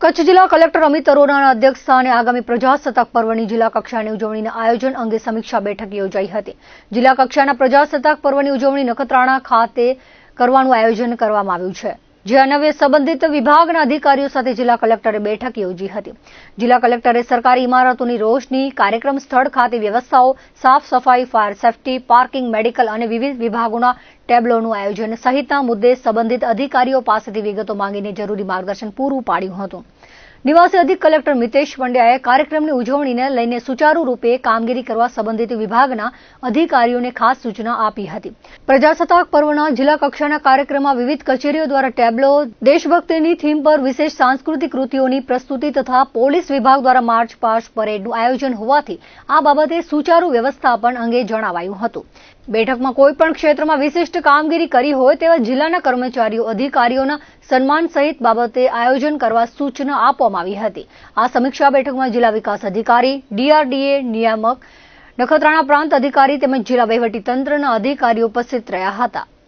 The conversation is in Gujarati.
કચ્છ જિલ્લા કલેક્ટર અમિત અરોરાના અધ્યક્ષસ્થાને આગામી પ્રજાસત્તાક પર્વની જિલ્લા કક્ષાની ઉજવણીના આયોજન અંગે સમીક્ષા બેઠક યોજાઈ હતી. જિલ્લા કક્ષાના પ્રજાસત્તાક પર્વની ઉજવણી નખત્રાણા ખાતે કરવાનું આયોજન કરવામાં આવ્યું છે. જે અન્વયે સંબંધિત વિભાગના અધિકારીઓ સાથે જિલ્લા કલેક્ટરે બેઠક યોજી હતી. જિલ્લા કલેક્ટરે સરકારી ઇમારતોની રોશની, કાર્યક્રમ સ્થળ ખાતે વ્યવસ્થાઓ, સાફ સફાઈ, ફાયર સેફટી, પાર્કિંગ, મેડિકલ અને વિવિધ વિભાગોના ટેબ્લોનું આયોજન સહિતના મુદ્દે સંબંધિત અધિકારીઓ પાસેથી વિગતો માંગીને જરૂરી માર્ગદર્શન પૂરું પાડ્યું હતું. નિવાસી અધિક કલેક્ટર મિતેશ પંડ્યાએ કાર્યક્રમની ઉજવણીને લઈને સુચારુ રૂપે કામગીરી કરવા સંબંધિત વિભાગના અધિકારીઓને ખાસ સૂચના આપી હતી. પ્રજાસત્તાક પર્વના જિલ્લા કક્ષાના કાર્યક્રમમાં વિવિધ કચેરીઓ દ્વારા ટેબ્લો, દેશભક્તિની થીમ પર વિશેષ સાંસ્કૃતિક કૃતિઓની પ્રસ્તુતિ તથા પોલીસ વિભાગ દ્વારા માર્ચ પાસ્ટ પરેડનું આયોજન હોવાથી આ બાબતે સુચારુ વ્યવસ્થાપન અંગે જણાવાયું હતું. બેઠકમાં કોઈ પણ ક્ષેત્રમાં વિશિષ્ટ કામગીરી કરી હોય તેવા જિલ્લાના કર્મચારીઓ, અધિકારીઓના સન્માન સહિત બાબતે આયોજન કરવા સૂચના આપવામાં આવી હતી. આ સમીક્ષા બેઠકમાં જિલ્લા વિકાસ અધિકારી, ડીઆરડીએ નિયામક, નખત્રાણા પ્રાંત અધિકારી તેમજ જિલ્લા વહીવટીતંત્રના અધિકારીઓ ઉપસ્થિત રહ્યા હતા.